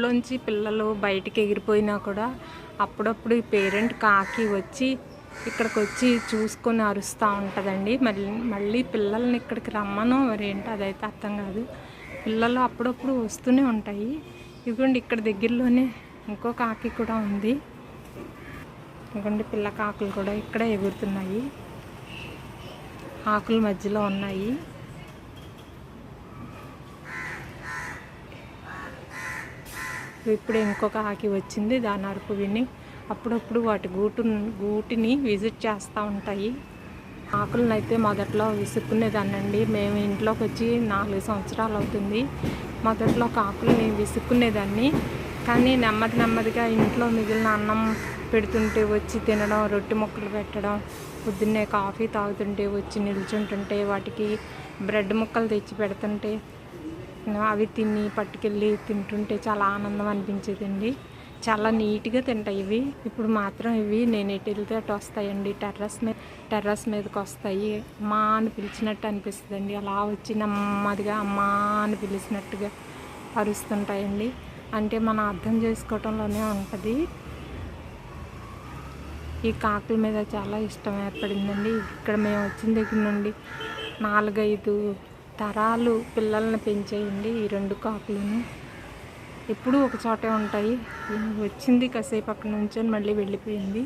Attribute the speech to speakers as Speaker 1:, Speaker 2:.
Speaker 1: ఇంట్లోంచి పిల్లలు బయటికి ఎగిరిపోయినా కూడా అప్పుడప్పుడు ఈ పేరెంట్ కాకి వచ్చి ఇక్కడికి వచ్చి చూసుకొని అరుస్తూ ఉంటుందండి. మళ్ళీ మళ్ళీ పిల్లల్ని ఇక్కడికి రమ్మను మరి ఏంటో అదైతే అర్థం కాదు. పిల్లలు అప్పుడప్పుడు వస్తూనే ఉంటాయి. ఇదిగోండి ఇక్కడ దగ్గరలోనే ఇంకో కాకి కూడా ఉంది. ఇదిగోండి పిల్ల కాకులు కూడా ఇక్కడ ఎగురుతున్నాయి. ఆకుల మధ్యలో ఉన్నాయి. ఇప్పుడు ఇంకొక ఆకి వచ్చింది దాని అరుపు విని. అప్పుడప్పుడు వాటి గూటు గూటిని విజిట్ చేస్తూ ఉంటాయి. ఆకులను అయితే మొదట్లో విసుక్కునేదానండి మేము ఇంట్లోకి వచ్చి నాలుగు సంవత్సరాలు అవుతుంది మొదట్లో ఒక ఆకుల్ని విసుక్కునేదాన్ని. కానీ నెమ్మది నెమ్మదిగా ఇంట్లో మిగిలిన అన్నం పెడుతుంటే వచ్చి తినడం రొట్టె ముక్కలు పెట్టడం పొద్దున్నే కాఫీ తాగుతుంటే వచ్చి నిల్చుంటుంటే వాటికి బ్రెడ్ ముక్కలు తెచ్చి పెడుతుంటే అవి తిని పట్టుకెళ్ళి తింటుంటే చాలా ఆనందం అనిపించేదండి. చాలా నీట్గా తింటాయి ఇవి. ఇప్పుడు మాత్రం ఇవి నేను ఎటు వెళ్తే అటు వస్తాయండి. టెర్రస్ మీద టెర్రస్ మీదకి వస్తాయి. అమ్మా అని పిలిచినట్టు అనిపిస్తుందండి. అలా వచ్చి నెమ్మదిగా అమ్మా అని పిలిచినట్టుగా అరుస్తుంటాయండి. అంటే మనం అర్థం చేసుకోవటంలోనే ఉంటుంది. ఈ కాకుల మీద చాలా ఇష్టం ఏర్పడిందండి. ఇక్కడ మేము వచ్చిన దగ్గర నుండి నాలుగైదు తరాలు పిల్లల్ని పెంచేయండి ఈ రెండు కాకులను. ఎప్పుడూ ఒక చోటే ఉంటాయి. వచ్చింది కాసేపు అక్కడ నుంచొని మళ్ళీ వెళ్ళిపోయింది.